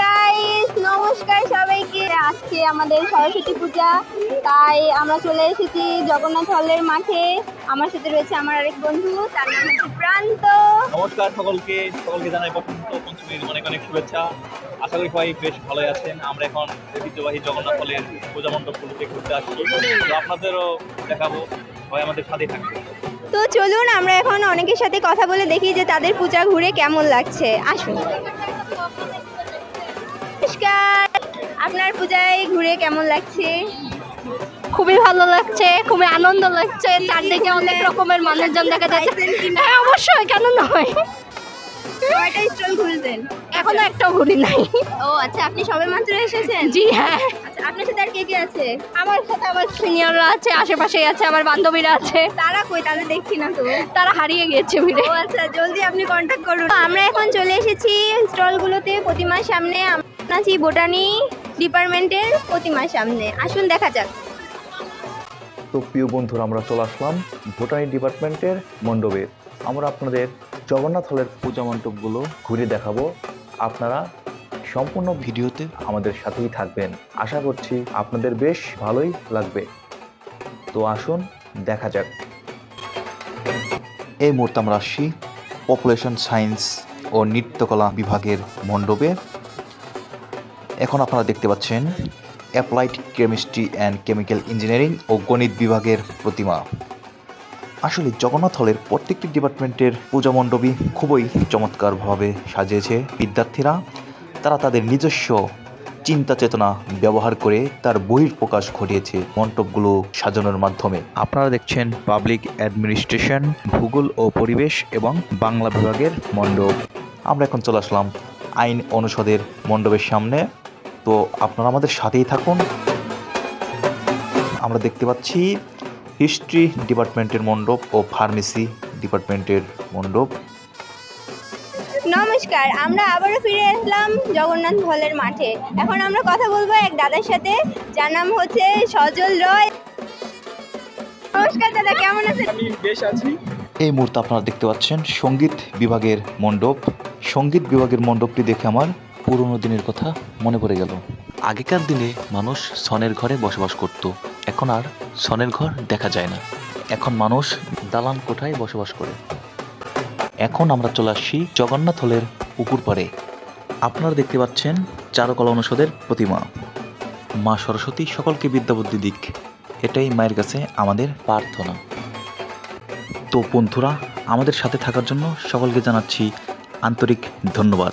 Guys নমস্কার সবাইকে। আজকে আমাদের সরস্বতী পূজা তাই আমরা চলে এসেছি জগন্নাথ হলের মাঠে। আমার সাথে রয়েছে আমার আরেক বন্ধু তার নাম হচ্ছে প্রান্ত। নমস্কার সকলকে সকলকে জানাই বসন্ত পঞ্চমীর অনেক অনেক শুভেচ্ছা। আশা করি সবাই বেশ ভালোই আছেন। আমরা এখন ঐতিহ্যবাহী জগন্নাথ হলের পূজা মণ্ডপগুলোতে ঘুরতে আসছি। তো আপনাদেরও দেখাবো সবাই আমাদের সাথেই থাকবে তো চলুন আমরা এখন অনেকের সাথে কথা বলে দেখি যে তাদের পূজা ঘুরে কেমন লাগছে। আসুন। নমস্কার। আপনার পূজায় ঘুরে কেমন লাগছে? খুবই ভালো লাগছে খুবই আনন্দ লাগছে। চারদিকে অনেক রকমের মানুষজন দেখা যাচ্ছে। হ্যাঁ অবশ্যই কেন নয়। কয়টা স্টল এখনও একটাও ঘুরি নাই। ও আচ্ছা আপনি সবে মাত্র এসেছেন? জি হ্যাঁ। আচ্ছা আপনার সাথে আর কে কে আছে? আমার সাথে আমার সিনিয়ররা আছে আছে আমার বান্ধবীরা আছে। তারা কই? তাদের দেখছি না তো। তারা হারিয়ে ভিড়ে। ও আচ্ছা জলদি আপনি কন্ট্যাক্ট করুন। আমরা এখন চলে এসেছি স্টলগুলোতে প্রতিমার সামনে। আছি বোটানি ডিপার্টমেন্টের প্রতিমার সামনে। আসুন, দেখা যাক। তো প্রিয় বন্ধুরা, আমরা চলে আসলাম ভুটানি ডিপার্টমেন্টের মণ্ডপে। আমরা আপনাদের জগন্নাথ হলের পূজা মণ্ডপগুলো ঘুরে দেখাবো। আপনারা সম্পূর্ণ ভিডিওতে আমাদের সাথেই থাকবেন। আশা করছি আপনাদের বেশ ভালোই লাগবে। তো আসুন, দেখা যাক। এই মুহূর্তে আমরা আসছি পপুলেশন সায়েন্স ও নৃত্যকলা বিভাগের মণ্ডপে। এখন আপনারা দেখতে পাচ্ছেন applied chemistry and chemical engineering ও গণিত বিভাগের প্রতিমা। আসলে জগন্নাথ হলের প্রত্যেকটি ডিপার্টমেন্টের পূজা মণ্ডপই খুবই চমৎকারভাবে সাজিয়েছে। বিদ্যার্থীরা, তারা তাদের নিজস্ব চিন্তা চেতনা ব্যবহার করে তার বহির্প্রকাশ ঘটিয়েছে মণ্ডপগুলো সাজানোর মাধ্যমে। আপনারা দেখছেন পাবলিক অ্যাডমিনিস্ট্রেশন ভূগোল ও পরিবেশ এবং বাংলা বিভাগের মণ্ডপ। আমরা এখন চলে আসলাম আইন অনুষদের মণ্ডপের সামনে। তো আপনারা আমাদের সাথেই থাকুন। আমরা দেখতে পাচ্ছি হিস্ট্রি ডিপার্টমেন্টের মণ্ডপ ও ফার্মেসি ডিপার্টমেন্টের মণ্ডপ। নমস্কার আমরা আবারও ফিরে আসলাম জগন্নাথ হলের মাঠে। এখন আমরা কথা বলব এক দাদার সাথে যার নাম হচ্ছে সজল রয়। নমস্কার দাদা কেমন আছেন? আমি বেশ আছি। এই মুহূর্তে আপনারা দেখতে পাচ্ছেন সংগীত বিভাগের মণ্ডপ। সংগীত বিভাগের মণ্ডপটি দেখে আমার পুরনো দিনের কথা মনে পড়ে গেল। আগেকার দিনে মানুষ সনের ঘরে বসবাস করত। এখন আর সনের ঘর দেখা যায় না। এখন মানুষ দালান কোঠায় বসবাস করে। এখন আমরা চলে আসছি জগন্নাথ হলের পুকুর পাড়ে। আপনারা দেখতে পাচ্ছেন চারুকলা অনুষদের প্রতিমা। মা সরস্বতী সকলকে বিদ্যাবুদ্ধি দিক। এটাই মায়ের কাছে আমাদের প্রার্থনা। তো বন্ধুরা, আমাদের সাথে থাকার জন্য সকলকে জানাচ্ছি আন্তরিক ধন্যবাদ।